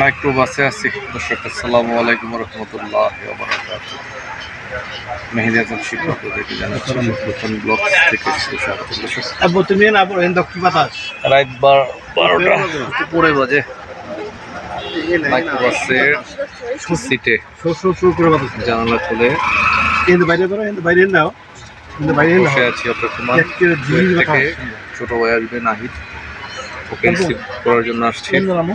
Micro বাসে আছি। দর্শক আসসালামু আলাইকুম রহমতুল্লাহ মেহেদি হাসান শিক্ষক ওদেরকে জানাচ্ছি নতুন ব্লক থেকে স্বাগত দর্শক আবু তুমি না আবু এন্ড কি বাতাস। রাত বার বারোটা। পরে বাজে। মাইক্রো বাসের সিটে শুরু শুরু শুরু জানালা খুলে বাইরে বেরো বাইরে নাও। বাইরে বসে আছি অপেক্ষমান। একটা জিনিস কুয়েত রাখা থেকে ছোট ভাই আসবে নাহিদ। ওকে করার জন্য আসছি। কেন নামো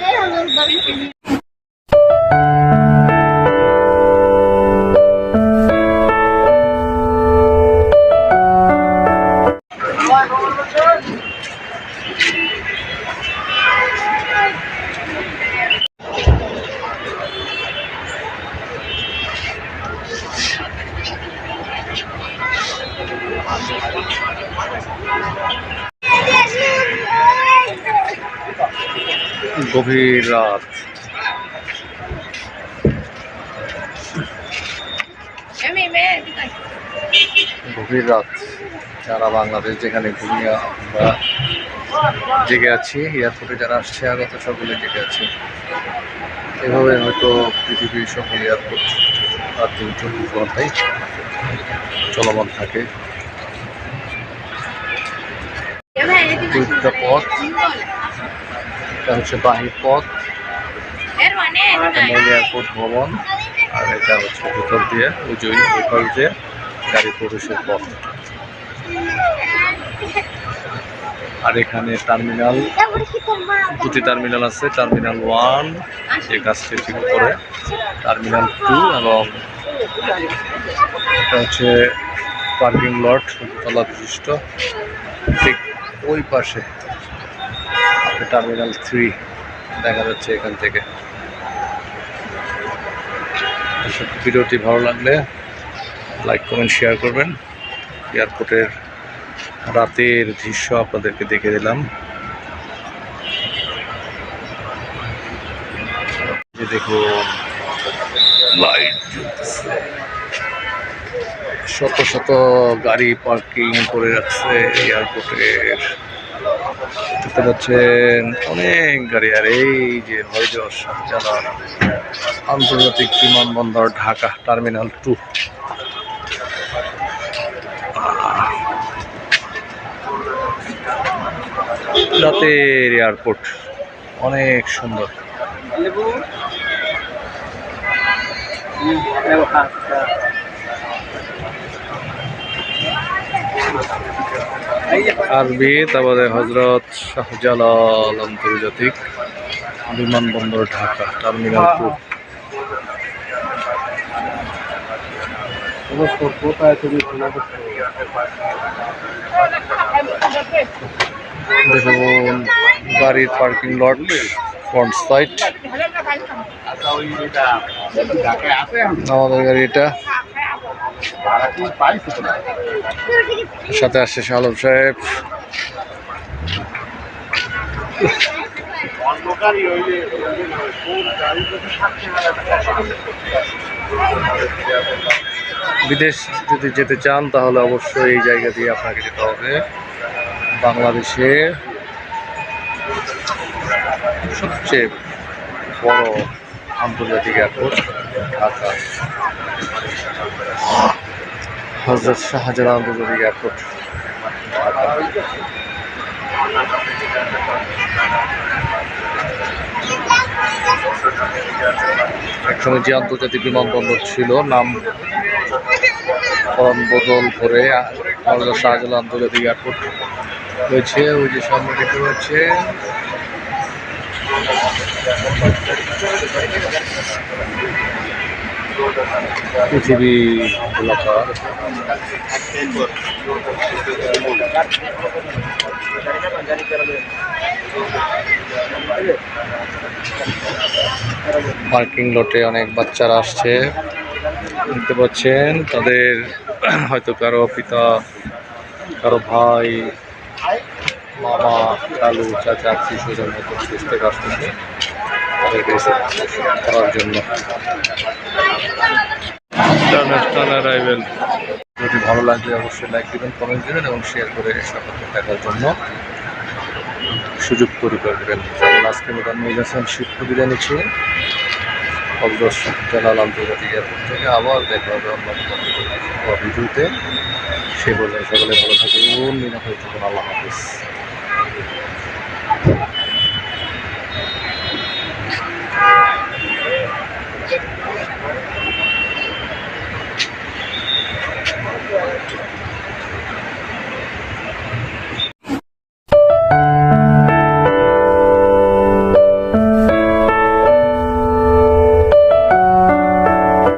এই হলো বাড়ি গভীর রাত। গভীর রাত। যারা বাংলাদেশ যেখানে ঘুমিয়ে আমরা জেগে আছি এয়ারপোর্টে যারা আসছে আগত সকলে জেগে আছে। এভাবে হয়তো পৃথিবীর সকল এয়ারপোর্ট রাত দিন চব্বিশ ঘন্টায় চলমান থাকে। দুইটা পথ। এটা হচ্ছে বাহির পথ এয়ারপোর্ট ভবন আর এটা হচ্ছে ভিতর দিয়ে ওই যে ভিতর দিয়ে গাড়ি প্রবেশের পথ। আর এখানে টার্মিনাল দুটি টার্মিনাল আছে টার্মিনাল ওয়ান যে কাজটি ঠিক করে টার্মিনাল টু এবং এটা হচ্ছে পার্কিং লট তলা বিশিষ্ট ঠিক ওই পাশে। টার্মিনাল থ্রি দেখা যাচ্ছে এখান থেকে। ভিডিওটি ভালো লাগলে লাইক কমেন্ট শেয়ার করবেন। এয়ারপোর্টের রাতের দৃশ্য আপনাদেরকে দেখে দিলাম। দেখুন লাইট শত শত গাড়ি পার্কিং করে রাখছে এয়ারপোর্টের দেখতে পাচ্ছেন অনেক গাড়ি। আর এই যে হয়জর শাহজালাল আন্তর্জাতিক বিমানবন্দর ঢাকা টার্মিনাল টু। রাতের এয়ারপোর্ট, অনেক সুন্দর। আরবি তারপরে হজরত শাহজালাল আন্তর্জাতিক বিমানবন্দর ঢাকা টার্মিনাল টু। দেখুন গাড়ির পার্কিং লট ফ্রন্ট সাইড আমাদের গাড়ি এটা। সাথে আসছে শালম সাহেব। বিদেশ যদি যেতে চান, তাহলে অবশ্যই এই জায়গা দিয়ে আপনাকে যেতে হবে। বাংলাদেশে সবচেয়ে বড় আন্তর্জাতিক এয়ারপোর্ট ঢাকা। হজরত শাহজালাল আন্তর্জাতিক এয়ারপোর্ট। একসময় যে আন্তর্জাতিক বিমানবন্দর ছিল, নাম বদল করে হজরত শাহজালাল আন্তর্জাতিক এয়ারপোর্ট হয়েছে ওই যে সামনে দেখতে পাচ্ছে। পৃথিবী পার্কিং লটে অনেক বাচ্চারা আসছে। দেখতে পাচ্ছেন, তাদের হয়তো কারও পিতা, কারও ভাই, মামা, কালু, চাচা মতো দেশ আসতেছে। তাদেরকে করার জন্য। ইন্টারন্যাশনাল অ্যারাইভেল যদি ভালো লাগলে অবশ্যই লাইক দিবেন কমেন্ট দেবেন এবং শেয়ার করে সকলকে দেখার জন্য সুযোগ তৈরি করে দেবেন। যেমন আজকে আমি ইলেকশন শিফট বিদায় নিচ্ছি। অগ্রসর জালাল আন্তর্জাতিক এয়ারপোর্ট থেকে আবার দেখা হবে অন্য ভিডিওতে। সে পর্যন্ত সকলে ভালো থাকুন, নিরাপদ থাকুন, আল্লাহ হাফিজ।